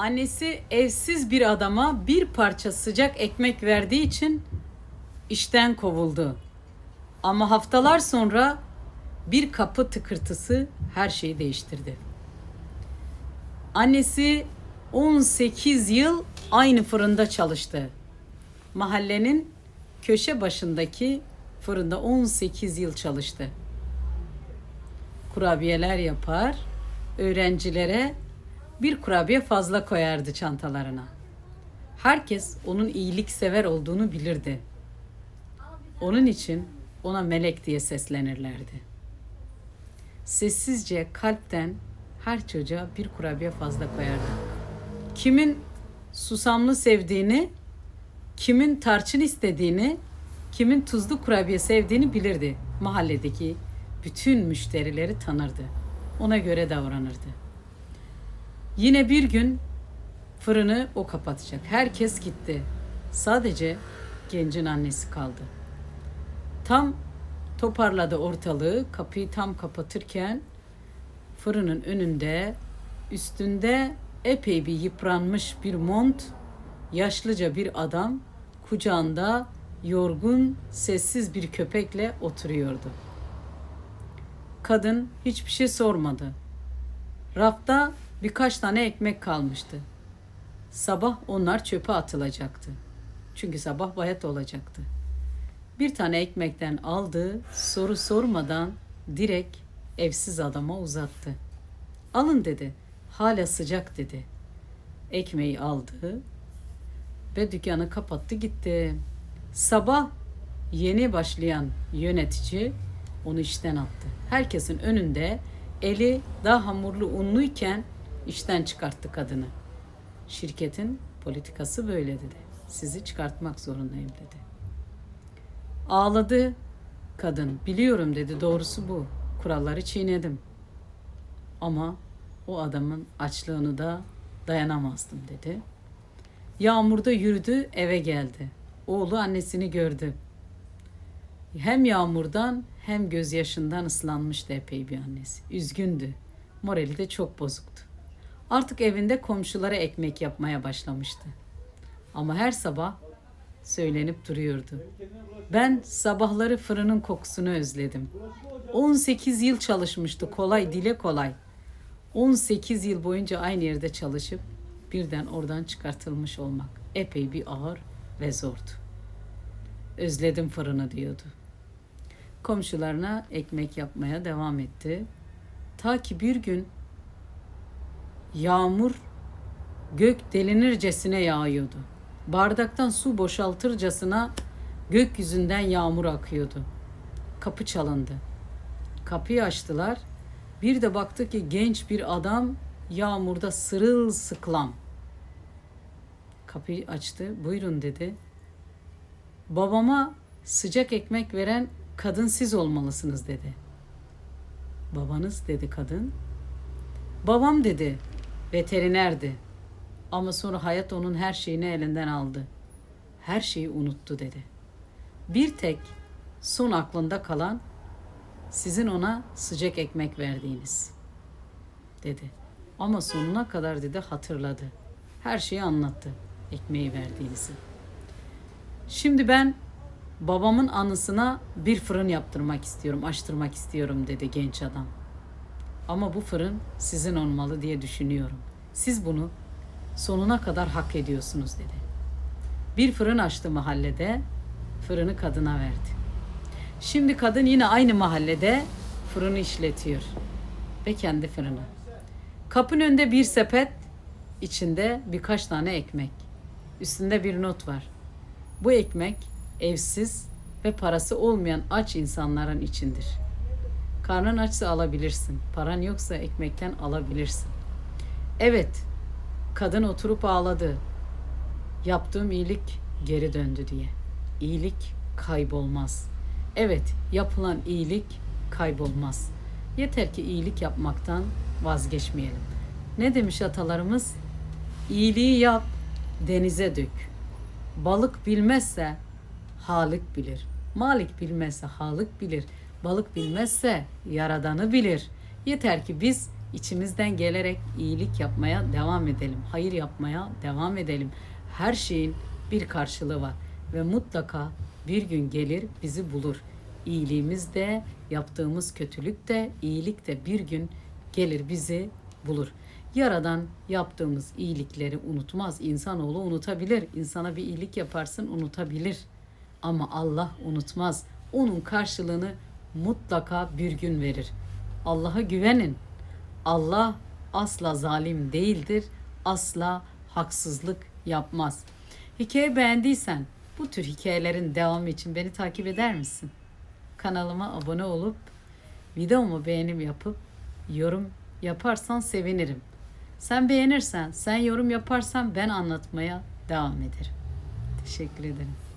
Annesi evsiz bir adama bir parça sıcak ekmek verdiği için işten kovuldu. Ama haftalar sonra bir kapı tıkırtısı her şeyi değiştirdi. Annesi 18 yıl aynı fırında çalıştı. Mahallenin köşe başındaki fırında 18 yıl çalıştı. Kurabiyeler yapar, öğrencilere bir kurabiye fazla koyardı çantalarına. Herkes onun iyiliksever olduğunu bilirdi. Onun için ona melek diye seslenirlerdi. Sessizce kalpten her çocuğa bir kurabiye fazla koyardı. Kimin susamlı sevdiğini, kimin tarçın istediğini, kimin tuzlu kurabiye sevdiğini bilirdi. Mahalledeki bütün müşterileri tanırdı. Ona göre davranırdı. Yine bir gün fırını o kapatacak. Herkes gitti. Sadece gencin annesi kaldı. Tam toparladı ortalığı. Kapıyı tam kapatırken fırının önünde üstünde epey bir yıpranmış bir mont, yaşlıca bir adam kucağında yorgun, sessiz bir köpekle oturuyordu. Kadın hiçbir şey sormadı. Rafta birkaç tane ekmek kalmıştı. Sabah onlar çöpe atılacaktı. Çünkü sabah bayat olacaktı. Bir tane ekmekten aldı, soru sormadan direkt evsiz adama uzattı. Alın dedi. Hala sıcak dedi. Ekmeği aldı ve dükkanı kapattı gitti. Sabah yeni başlayan yönetici onu işten attı. Herkesin önünde eli daha hamurlu unluyken işten çıkarttı kadını. Şirketin politikası böyle dedi. Sizi çıkartmak zorundayım dedi. Ağladı kadın. Biliyorum dedi. Doğrusu bu. Kuralları çiğnedim. Ama o adamın açlığını da dayanamazdım dedi. Yağmurda yürüdü, eve geldi. Oğlu annesini gördü. Hem yağmurdan hem gözyaşından ıslanmıştı epey bir annesi. Üzgündü. Morali de çok bozuktu. Artık evinde komşulara ekmek yapmaya başlamıştı. Ama her sabah söylenip duruyordu. Ben sabahları fırının kokusunu özledim. 18 yıl çalışmıştı kolay dile kolay. 18 yıl boyunca aynı yerde çalışıp birden oradan çıkartılmış olmak epey bir ağır ve zordu. Özledim fırını diyordu. Komşularına ekmek yapmaya devam etti. Ta ki bir gün yağmur gök delinircesine yağıyordu. Bardaktan su boşaltırcasına gökyüzünden yağmur akıyordu. Kapı çalındı. Kapıyı açtılar. Bir de baktı ki genç bir adam yağmurda sırılsıklam. Kapıyı açtı. Buyurun dedi. Babama sıcak ekmek veren kadın siz olmalısınız dedi. Babanız dedi kadın. Babam dedi. Veterinerdi. Ama sonra hayat onun her şeyini elinden aldı. Her şeyi unuttu dedi. Bir tek son aklında kalan sizin ona sıcak ekmek verdiğiniz dedi. Ama sonuna kadar dedi hatırladı. Her şeyi anlattı ekmeği verdiğinizi. Şimdi ben babamın anısına bir fırın yaptırmak istiyorum, açtırmak istiyorum dedi genç adam. Ama bu fırın sizin olmalı diye düşünüyorum. Siz bunu sonuna kadar hak ediyorsunuz dedi. Bir fırın açtı mahallede, fırını kadına verdi. Şimdi kadın yine aynı mahallede fırını işletiyor ve kendi fırını. Kapının önünde bir sepet, içinde birkaç tane ekmek. Üstünde bir not var. Bu ekmek evsiz ve parası olmayan aç insanların içindir. Karnın açsa alabilirsin. Paran yoksa ekmekten alabilirsin. Evet, kadın oturup ağladı. Yaptığım iyilik geri döndü diye. İyilik kaybolmaz. Evet, yapılan iyilik kaybolmaz. Yeter ki iyilik yapmaktan vazgeçmeyelim. Ne demiş atalarımız? İyiliği yap, denize dök. Balık bilmezse Halik bilir. Malik bilmezse Halık bilir. Balık bilmezse Yaradanı bilir. Yeter ki biz içimizden gelerek iyilik yapmaya devam edelim. Hayır yapmaya devam edelim. Her şeyin bir karşılığı var ve mutlaka bir gün gelir bizi bulur. İyiliğimiz de, yaptığımız kötülük de, iyilik de bir gün gelir bizi bulur. Yaradan yaptığımız iyilikleri unutmaz. İnsanoğlu unutabilir. İnsana bir iyilik yaparsın unutabilir. Ama Allah unutmaz. Onun karşılığını mutlaka bir gün verir. Allah'a güvenin. Allah asla zalim değildir. Asla haksızlık yapmaz. Hikaye beğendiysen bu tür hikayelerin devamı için beni takip eder misin? Kanalıma abone olup videomu beğenim yapıp yorum yaparsan sevinirim. Sen beğenirsen, sen yorum yaparsan ben anlatmaya devam ederim. Teşekkür ederim.